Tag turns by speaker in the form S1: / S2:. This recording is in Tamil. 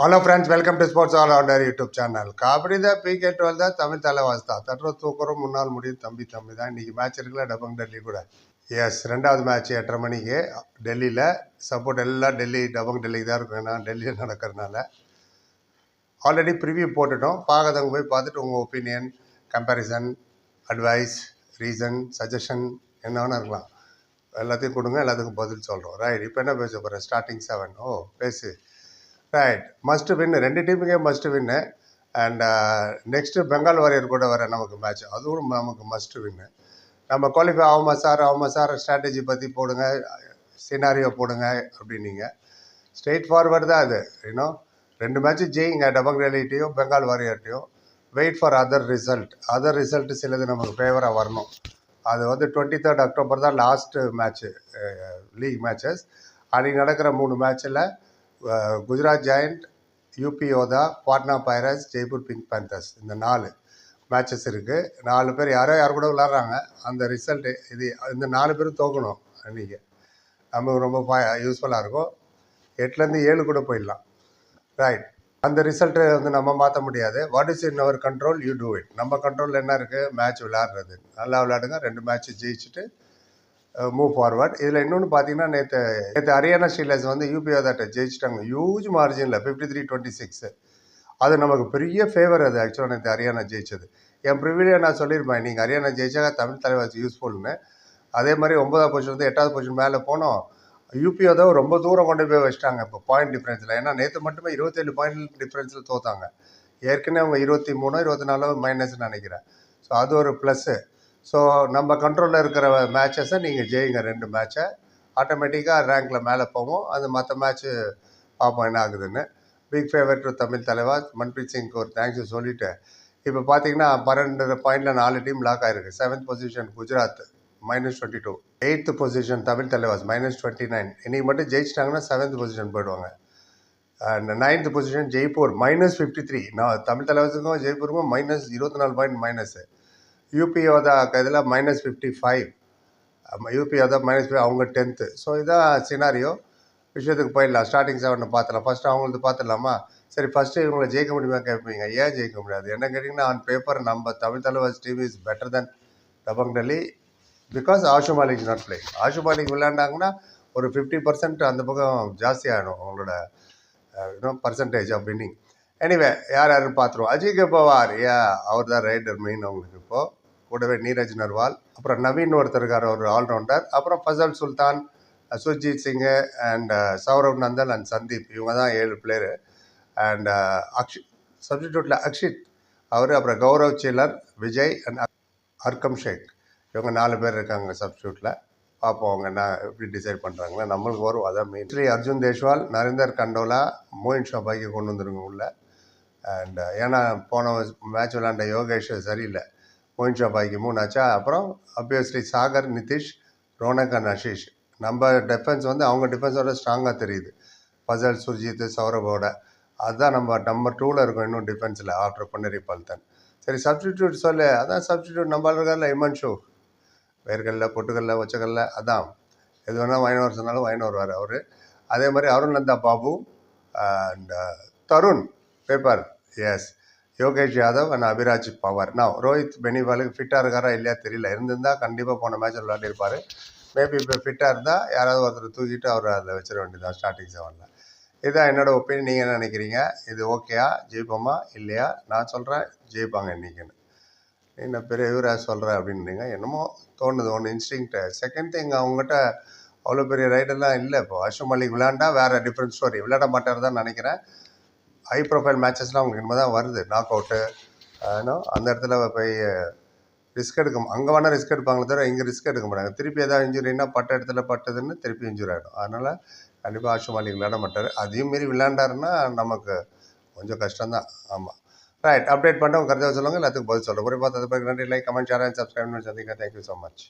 S1: Hello friends welcome to sports all order YouTube channel kabaddi தான் பிகே டுவெல் தான் தமிழ் தலைவாஸ் தான் தட்டுற தூக்குறோம் முன்னாள் முடியும் தம்பி தம்பி தான் இன்றைக்கி மேட்ச் இருக்குல்ல டபங் டெல்லி கூட எஸ் ரெண்டாவது மேட்ச் எட்டரை மணிக்கு டெல்லியில் சப்போர்ட் எல்லாம் டெல்லி டபங் டெல்லிக்கு தான் இருக்கும். ஏன்னா டெல்லியில் நடக்கிறதுனால. ஆல்ரெடி ப்ரிவியூ போட்டுட்டோம். பார்க்காதவங்க போய் பார்த்துட்டு உங்கள் opinion comparison advice reason suggestion என்ன வேணா இருக்கலாம். எல்லாத்தையும் கொடுங்க எல்லாத்துக்கும் பதில் சொல்கிறோம் ரைட் இப்போ என்ன பேச போகிறேன் ஸ்டார்டிங் செவன் ஓ பேசு. ரைட் மஸ்ட் வின்னு ரெண்டு டீமுக்கே must win and next Bengal warrior கூட வர நமக்கு மேட்ச் அதுவும் நமக்கு மஸ்ட் வின்னு நம்ம குவாலிஃபை ஆகுமா சார் ஆகுமா சார் ஸ்ட்ராட்டஜி பற்றி போடுங்க. சினாரியோ போடுங்க அப்படின்னீங்க. ஸ்ட்ரெயிட் ஃபார்வர்டு தான் அது இன்னும் ரெண்டு மேட்ச்சு ஜெயிங்க டபங் டெல்லிட்டையும் Bengal வாரியர்ட்டையும் wait for other result other result சிலது நமக்கு ஃபேவராக வரணும். அது வந்து டுவெண்ட்டி தேர்ட் அக்டோபர் தான் லாஸ்ட்டு மேட்ச்சு லீக் மேட்சஸ் அன்றைக்கி நடக்கிற மூணு மேட்ச்சில் Gujarat giant UP Yoddha Patna pirates Jaipur pink panthers இந்த நாலு மேட்சஸ் இருக்குது நாலு பேர் யாரோ யார் கூட விளாட்றாங்க. அந்த ரிசல்ட்டு இது இந்த நாலு பேரும் தோக்கணும் அன்றைக்கி நமக்கு ரொம்ப யூஸ்ஃபுல்லாக இருக்கும். எட்டுலேருந்து ஏழு கூட போயிடலாம். ரைட் அந்த ரிசல்ட்டை வந்து நம்ம மாற்ற முடியாது. What is in our control you do it நம்ம கண்ட்ரோலில் என்ன இருக்குது மேட்ச் விளையாடுறது நல்லா விளையாடுங்க ரெண்டு மேட்ச் ஜெயிச்சுட்டு மூவ் ஃபார்வர்ட் இதில் இன்னொன்று பார்த்தீங்கன்னா நேற்று நேற்று ஹரியானா ஸ்டீலர்ஸ் வந்து யூபிஓதாட்ட ஜெயிச்சிட்டாங்க. ஹியூஜ் மார்ஜினில் ஃபிஃப்டி த்ரீ டுவெண்ட்டி சிக்ஸ் அது நமக்கு பெரிய ஃபேவர் அது ஆக்சுவலாக நேற்று ஹரியானா ஜெயிச்சது. என் ப்ரிவிலியாக நான் சொல்லியிருப்பேன் நீங்கள் ஹரியானா ஜெயிச்சா தமிழ் தலைவர் யூஸ்ஃபுல்னு அதே மாதிரி ஒன்பதாவது பொசிஷன் வந்து எட்டாவது பொசிஷன் மேலே போனோம். யூபிஓ தான் ரொம்ப தூரம் கொண்டு போய் வச்சிட்டாங்க இப்போ பாயிண்ட் டிஃப்ரென்ஸில் ஏன்னா நேற்று மட்டுமே இருபத்தேழு பாயிண்ட் டிஃப்ரென்ஸில் தோத்தாங்க. ஏற்கனவே அவங்க இருபத்தி மூணோ இருபத்தி நாலோ மைனஸ்னு நினைக்கிறேன். ஸோ அது ஒரு ப்ளஸ்ஸு ஸோ நம்ம கண்ட்ரோலில் இருக்கிற மேட்சஸை நீங்கள் ஜெயிங்க ரெண்டு மேட்சை ஆட்டோமேட்டிக்காக ரேங்க்கில் மேலே போவோம். அது மற்ற மேட்ச்சு பார்ப்போம் என்ன ஆகுதுன்னு. பிக் ஃபேவர் டு தமிழ் தலைவா மன்பிரீத் சிங்க்கு ஒரு தேங்க்ஸ் சொல்லிவிட்டு இப்போ பார்த்தீங்கன்னா பன்னெண்டு பாயிண்டில் நாலு டீம் லாக் ஆகிருக்கு seventh position Gujarat minus twenty two eighth position Tamil Thalaivas minus twenty nine இன்றைக்கி மட்டும் ஜெயிச்சிட்டாங்கன்னா செவன்த் பொசிஷன் போயிடுவாங்க. Ninth position Jaipur minus fifty three நான் தமிழ் தலைவாஸுக்கும் ஜெய்ப்பூருக்கும் மைனஸ் இருபத்தி நாலு பாயிண்ட் மைனஸு யூபிஓத இதில் மைனஸ் ஃபிஃப்டி ஃபைவ் யூபிஓத மைனஸ் அவங்க டென்த்து ஸோ இதான் சினாரியோ விஷயத்துக்கு போயிடலாம். ஸ்டார்டிங் செவனை பார்த்துலாம் ஃபஸ்ட்டு அவங்களது பார்த்துடலாமா சரி ஃபஸ்ட்டு இவங்களை ஜெயிக்க முடியுமா கேட்பீங்க ஏன் ஜெயிக்க முடியாது? என்ன கேட்டிங்கன்னா ஆன் பேப்பர் நம்ம Tamil Thalaivas team is better then Dabang Delhi because Ashu Malik not play Ashu Malik விளையாண்டாங்கன்னா ஒரு ஃபிஃப்டி பர்சன்ட் அந்த பக்கம் ஜாஸ்தி ஆகிடும் அவங்களோட இன்னும் பர்சன்டேஜ் ஆஃப் வின்னிங் எனிவே யார் யாரும் பார்த்துருவோம். அஜய் பவார் யா அவர் தான் ரைடர் மெயின் அவங்களுக்கு இப்போது கூடவே நீரஜ் நர்வால். அப்புறம் நவீன் ஒருத்தர் இருக்கார் ஒரு ஆல்ரவுண்டர் அப்புறம் Fasal Sultan Surjith Singh and uh, Saurav Nandan and Sandeep. இவங்க தான் ஏழு பிளேயரு அண்ட் uh, அக்ஷி சப்ஸ்டியூட்டில் அக்ஷித். அவர் அப்புறம் கௌரவ் சிலர் விஜய் அண்ட் அர்க்கம் ஷேக். இவங்க நாலு பேர் இருக்காங்க சப்ஸ்டியூட்டில் பார்ப்போம் அவங்க என்ன எப்படி டிசைட் பண்ணுறாங்களா நம்மளுக்கு வரும். அதான் மெயின் ஸ்ரீ அர்ஜுன் தேஷ்வால் நரேந்தர் கண்டோலா மோயின் ஷாபாக்கி கொண்டு வந்துருங்க உள்ள. அண்ட் uh, ஏன்னா போன மேட்ச் விளாண்ட யோகேஷ் சரியில்லை. மோயின் ஷாபாய்க்கு மூணு ஆச்சா? அப்புறம் அப்வியஸ்லி சாகர் நிதிஷ் ரோனக் அண்ட் அஷிஷ் நம்ம டிஃபென்ஸ் வந்து அவங்க டிஃபென்ஸோட ஸ்ட்ராங்காக தெரியுது. ஃபசல் சுர்ஜித் சௌரவோட. அதுதான் நம்ம நம்பர் டூவில் இருக்கும் இன்னும் டிஃபென்ஸில் ஆர்டர் பொன்னரி பல்தன். சரி சப்ஸ்டிடியூட் சொல்லு. அதான் சப்ஸ்டிடியூட் நம்ம இருக்கார்ல இமன் ஷோ வேர்கல்ல பொட்டுக்கல்ல ஒச்சக்கல்ல அதான். எது வேணால் வைணவர் சொன்னாலும் வாங்கினு வருவார் அவர். அதே மாதிரி Arun Nanda Babu and uh, Tarun paper S Yogesh Yadav and Abhiraj Pawar. நான் ரோஹித் பெனிவாலுக்கு ஃபிட்டாக இருக்காரா இல்லையா தெரியல. இருந்திருந்தால் கண்டிப்பாக போன மேட்ச் விளையாண்டிருப்பார் மேபி இப்போ ஃபிட்டாக இருந்தால் யாராவது ஒருத்தர் தூக்கிட்டு அவர் அதில் வச்சிட வேண்டியதான் ஸ்டார்டிங் செவனில் இதுதான் என்னோடய ஒப்பீனியன் நீங்கள் என்ன நினைக்கிறீங்க? இது ஓகேயா ஜெயிப்போமா? இல்லையா? நான் சொல்கிறேன் ஜெயிப்பாங்க இன்றைக்கின்னு என்ன பெரிய இவராக சொல்கிறேன் அப்படின்னு என்னமோ தோணுது. ஒன்று இன்ஸ்டிங்க்ட்டு செகண்ட் திங் அவங்ககிட்ட அவ்வளோ பெரிய ரைடெல்லாம் இல்லை. இப்போ அஷம் மல்லிக் விளையாண்டா வேறு டிஃப்ரெண்ட் ஸ்டோரி விளையாட மாட்டார் தான் நினைக்கிறேன். ஹை ப்ரொஃபைல் மேட்சஸ்லாம் அவங்களுக்கு இனிமேல் தான் வருது. நாக் அவுட்டு ஏன்னா அந்த இடத்துல போய் ரிஸ்க் எடுக்க அங்கே வேணால் ரிஸ்க் எடுப்பாங்களே தவிர இங்கே ரிஸ்க் எடுக்க மாட்டாங்க திருப்பி எதாவது இன்ஜுரினா பட்ட இடத்துல பட்டதுன்னு திருப்பி இன்ஜுரி ஆகிடும் அதனால் கண்டிப்பாக ஆட்சி மாலிக் விளையாட மாட்டார். அதையும் மீறி விளையாண்டாருன்னா நமக்கு கொஞ்சம் கஷ்டம்தான். ஆமாம் ரைட் அப்டேட் பண்ணிட்டு உங்கள் கருத்தை சொல்லுங்கள் எல்லாத்துக்கும் பதில் சொல்கிறேன் ஒரு பார்த்து அது நன்றி. Like comment share and subscribe சந்திக்க தேங்க்யூ ஸோ மச்